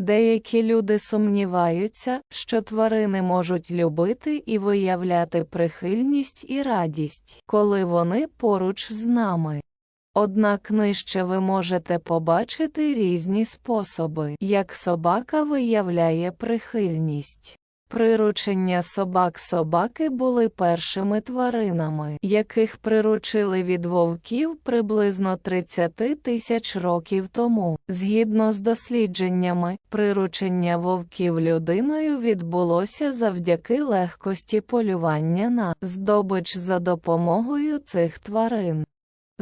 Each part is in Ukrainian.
Деякі люди сумніваються, що тварини можуть любити і виявляти прихильність і радість, коли вони поруч з нами. Однак нижче ви можете побачити різні способи, як собака виявляє прихильність. Приручення собак собаки були першими тваринами, яких приручили від вовків приблизно 30 тисяч років тому. Згідно з дослідженнями, приручення вовків людиною відбулося завдяки легкості полювання на здобич за допомогою цих тварин.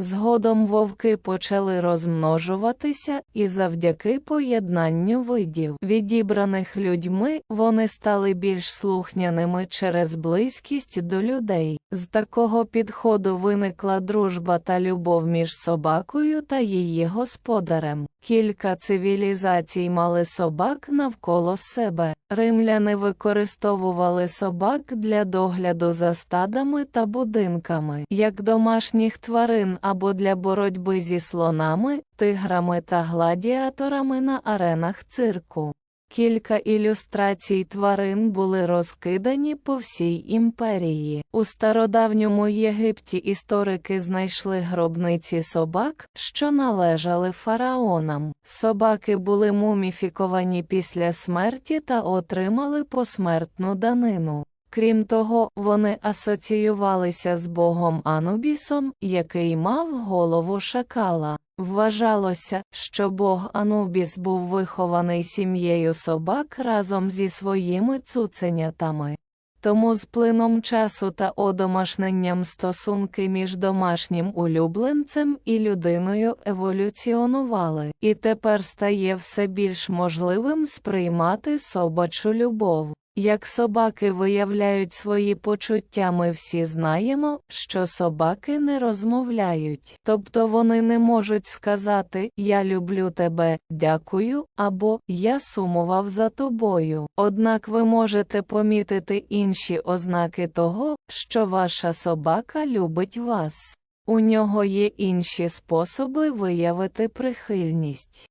Згодом вовки почали розмножуватися, і завдяки поєднанню видів, відібраних людьми, вони стали більш слухняними через близькість до людей. З такого підходу виникла дружба та любов між собакою та її господарем. Кілька цивілізацій мали собак навколо себе. Римляни використовували собак для догляду за стадами та будинками, як домашніх тварин або для боротьби зі слонами, тиграми та гладіаторами на аренах цирку. Кілька ілюстрацій тварин були розкидані по всій імперії. У стародавньому Єгипті історики знайшли гробниці собак, що належали фараонам. Собаки були муміфіковані після смерті та отримали посмертну данину. Крім того, вони асоціювалися з богом Анубісом, який мав голову шакала. Вважалося, що бог Анубіс був вихований сім'єю собак разом зі своїми цуценятами. Тому з плином часу та одомашненням стосунки між домашнім улюбленцем і людиною еволюціонували, і тепер стає все більш можливим сприймати собачу любов. Як собаки виявляють свої почуття, ми всі знаємо, що собаки не розмовляють, тобто вони не можуть сказати Я люблю тебе, дякую, або Я сумував за тобою. Однак ви можете помітити інші ознаки того, що ваша собака любить вас. У нього є інші способи виявити прихильність.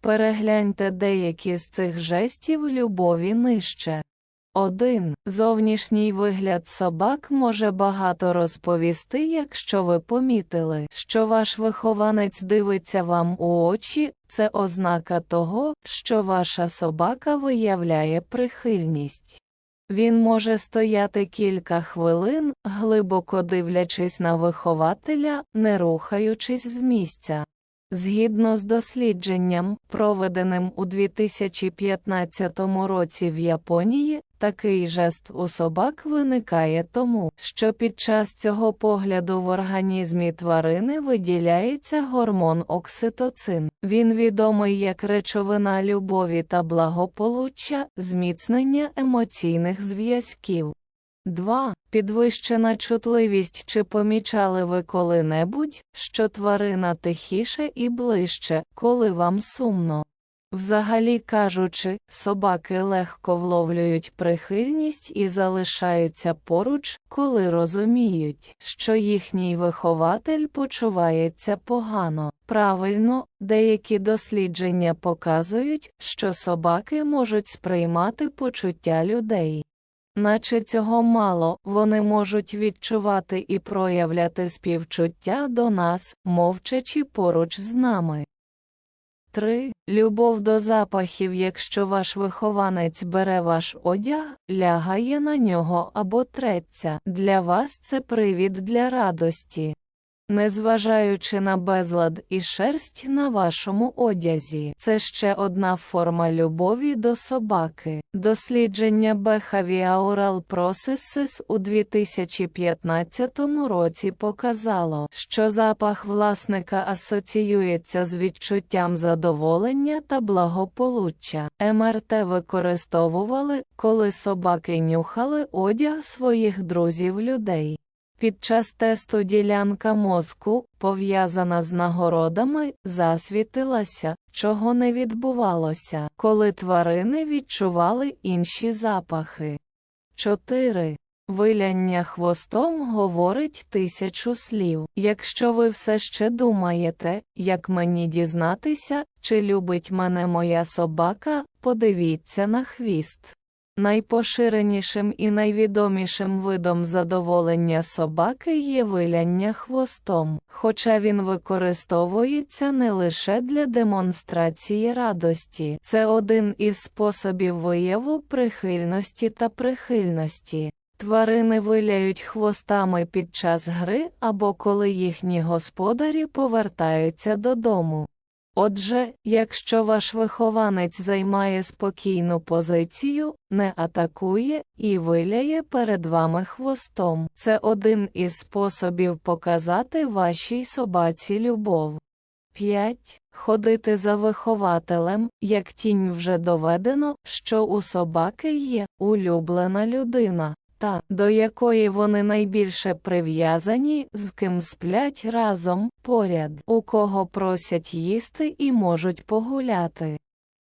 Перегляньте деякі з цих жестів любові нижче. 1. Зовнішній вигляд собак може багато розповісти, якщо ви помітили, що ваш вихованець дивиться вам у очі, це ознака того, що ваша собака виявляє прихильність. Він може стояти кілька хвилин, глибоко дивлячись на вихователя, не рухаючись з місця. Згідно з дослідженням, проведеним у 2015 році в Японії, такий жест у собак виникає тому, що під час цього погляду в організмі тварини виділяється гормон окситоцин. Він відомий як речовина любові та благополуччя, зміцнення емоційних зв'язків. 2. Підвищена чутливість Чи помічали ви коли-небудь, що тварина тихіше і ближче, коли вам сумно? Взагалі кажучи, собаки легко вловлюють прихильність і залишаються поруч, коли розуміють, що їхній вихователь почувається погано. Правильно, деякі дослідження показують, що собаки можуть сприймати почуття людей. Наче цього мало, вони можуть відчувати і проявляти співчуття до нас, мовчачи поруч з нами. 3. Любов до запахів Якщо ваш вихованець бере ваш одяг, лягає на нього або треться, для вас це привід для радості. Незважаючи на безлад і шерсть на вашому одязі, це ще одна форма любові до собаки. Дослідження Behavioral Processes у 2015 році показало, що запах власника асоціюється з відчуттям задоволення та благополуччя. МРТ використовували, коли собаки нюхали одяг своїх друзів людей. Під час тесту ділянка мозку, пов'язана з нагородами, засвітилася, чого не відбувалося, коли тварини відчували інші запахи. 4. Виляння хвостом говорить тисячу слів. Якщо ви все ще думаєте, як мені дізнатися, чи любить мене моя собака, подивіться на хвіст. Найпоширенішим і найвідомішим видом задоволення собаки є виляння хвостом, хоча він використовується не лише для демонстрації радості, це один із способів вияву прихильності та прихильності. Тварини виляють хвостами під час гри або коли їхні господарі повертаються додому. Отже, якщо ваш вихованець займає спокійну позицію, не атакує і виляє перед вами хвостом, це один із способів показати вашій собаці любов. 5. Ходити за вихователем, як тінь вже доведено, що у собаки є улюблена людина, та до якої вони найбільше прив'язані, з ким сплять разом, поряд, у кого просять їсти і можуть погуляти.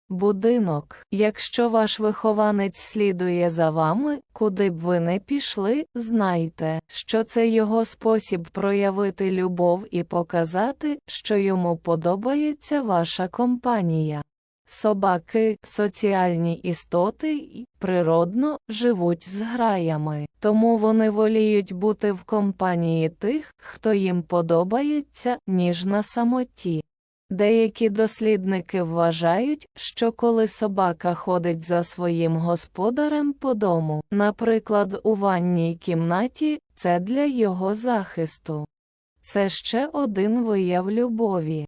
Будинок. Якщо ваш вихованець слідує за вами, куди б ви не пішли, знайте, що це його спосіб проявити любов і показати, що йому подобається ваша компанія. Собаки соціальні істоти і природно живуть з граями, тому вони воліють бути в компанії тих, хто їм подобається, ніж на самоті. Деякі дослідники вважають, що коли собака ходить за своїм господарем по дому, наприклад, у ванній кімнаті, це для його захисту. Це ще один вияв любові.